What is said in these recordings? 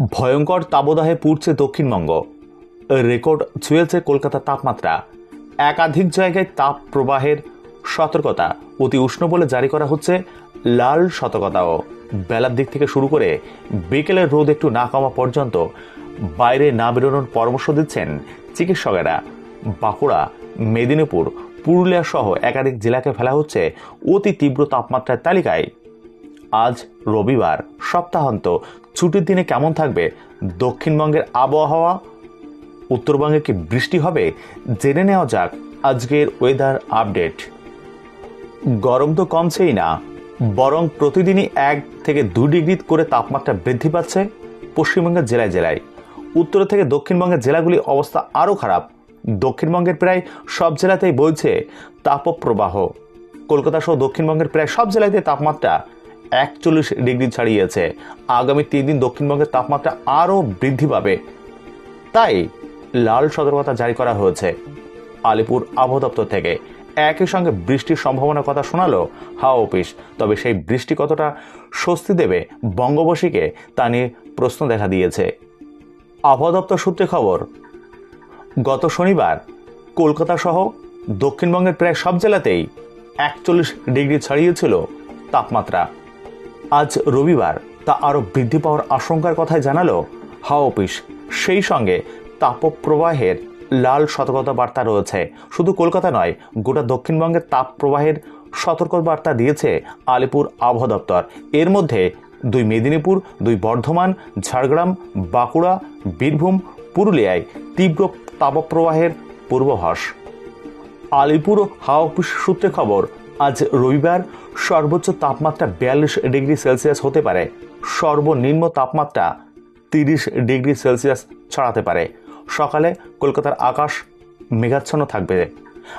ভয়ঙ্কর তাবদাহে পুড়ছে দক্ষিণবঙ্গ। রেকর্ড ছুঁয়েছে কলকাতার তাপমাত্রা। একাধিক জায়গায় তাপ প্রবাহের সতর্কতা অতি উষ্ণ বলে জারি করা হচ্ছে লাল সতর্কতাও। বেলার দিক থেকে শুরু করে বিকেলের রোদ একটু না কমা পর্যন্ত বাইরে না বেরোনোর পরামর্শ দিচ্ছেন চিকিৎসকেরা। বাঁকুড়া, মেদিনীপুর, পুরুলিয়া সহ একাধিক জেলাকে ফেলা হচ্ছে অতি তীব্র তাপমাত্রার তালিকায়। আজ রবিবার। সপ্তাহান্ত। ছুটির দিনে কেমন থাকবে? দক্ষিণবঙ্গের আবহাওয়া? উত্তরবঙ্গে কি বৃষ্টি হবে? জেনে নেওয়া যাক আজকের ওয়েদার আপডেট গরম তো কমছেই না, বরং প্রতিদিনই এক থেকে দু ডিগ্রি করে তাপমাত্রা বৃদ্ধি পাচ্ছে পশ্চিমবঙ্গের জেলায় জেলায়। উত্তর থেকে দক্ষিণবঙ্গের জেলাগুলি অবস্থা আরও খারাপ। দক্ষিণবঙ্গের প্রায় সব জেলাতেই বইছে তাপপ্রবাহ। কলকাতা সহ দক্ষিণবঙ্গের প্রায় সব জেলাতে তাপমাত্রা একচল্লিশ ডিগ্রি ছাড়িয়েছে। আগামী তিন দিন দক্ষিণবঙ্গের তাপমাত্রা আরও বৃদ্ধি পাবে। তাই লাল সতর্কতা জারি করা হয়েছে আলিপুর আবহাওয়া দপ্তর থেকে। একই সঙ্গে বৃষ্টির সম্ভাবনার কথা শোনালো হাওয়া অফিস। তবে সেই বৃষ্টি কতটা স্বস্তি দেবে বঙ্গবাসীকে তা নিয়ে প্রশ্ন দেখা দিয়েছে। আবহাওয়া দপ্তর সূত্রে খবর, গত শনিবার কলকাতা সহ দক্ষিণবঙ্গের প্রায় সব জেলাতেই একচল্লিশ ডিগ্রি ছাড়িয়েছিল তাপমাত্রা। আজ রবিবার, তা আরও বৃদ্ধি পাওয়ার আশঙ্কার কথাই জানালো হাওয়া অফিস। সেই সঙ্গে তাপপ্রবাহের লাল সতর্কতা বার্তা রয়েছে। শুধু কলকাতা নয়, গোটা দক্ষিণবঙ্গের তাপ প্রবাহের সতর্ক বার্তা দিয়েছে আলিপুর আবহাওয়া দপ্তর। এর মধ্যে দুই মেদিনীপুর, দুই বর্ধমান, ঝাড়গ্রাম, বাঁকুড়া, বীরভূম, পুরুলিয়ায় তীব্র তাপপ্রবাহের পূর্বাভাস। আলিপুর হাওয়া অফিস সূত্রে খবর আজ রবিবার সর্বোচ্চ তাপমাত্রা বিয়াল্লিশ ডিগ্রি সেলসিয়াস হতে পারে। সর্বনিম্ন তাপমাত্রা তিরিশ ডিগ্রি সেলসিয়াস ছড়াতে পারে। সকালে কলকাতার আকাশ মেঘাচ্ছন্ন থাকবে।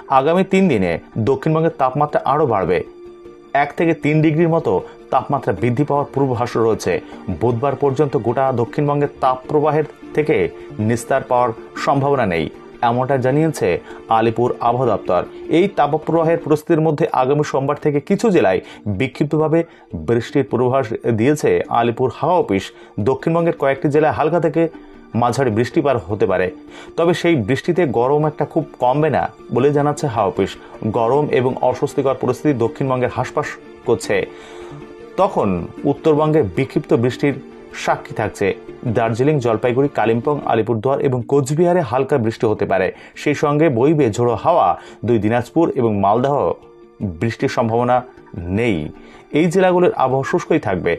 আগামী তিন দিনে দক্ষিণবঙ্গের তাপমাত্রা আরও বাড়বে। এক থেকে তিন ডিগ্রির মতো তাপমাত্রা বৃদ্ধি পাওয়ার পূর্বাভাস রয়েছে। বুধবার পর্যন্ত গোটা দক্ষিণবঙ্গের তাপ প্রবাহের থেকে নিস্তার পাওয়ার সম্ভাবনা নেই। এমনটা জানিয়েছে আলিপুর আবহাওয়া দপ্তর। এই তাপপ্রবাহের পরিস্থিতির মধ্যে আগামী সোমবার থেকে কিছু জেলায় বিক্ষিপ্তভাবে বৃষ্টির পূর্বাভাস দিয়েছে আলিপুর হাওয়া অফিস। দক্ষিণবঙ্গের কয়েকটি জেলায় হালকা থেকে মাঝারি বৃষ্টিপাত হতে পারে। তবে সেই বৃষ্টিতে গরম একটা খুব কমবে না বলে জানাচ্ছে হাওয়া অফিস। গরম এবং অস্বস্তিকর পরিস্থিতি দক্ষিণবঙ্গের হাসপাস করছে। তখন উত্তরবঙ্গে বিক্ষিপ্ত বৃষ্টির সাক্ষী থাকছে। দার্জিলিং, জলপাইগুড়ি, কালিম্পং, আলিপুরদুয়ার এবং কোচবিহারে হালকা বৃষ্টি হতে পারে। সেই সঙ্গে বইবে ঝোড়ো হাওয়া, দুই দিনাজপুর এবং মালদহ বৃষ্টির সম্ভাবনা নেই। এই জেলাগুলোর আবহাওয়া শুষ্কই থাকবে।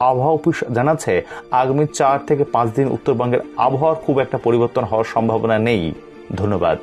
আবহাওয়া অফিস জানাচ্ছে, আগামী চার থেকে পাঁচ দিন উত্তরবঙ্গের আবহাওয়ার খুব একটা পরিবর্তন হওয়ার সম্ভাবনা নেই। ধন্যবাদ।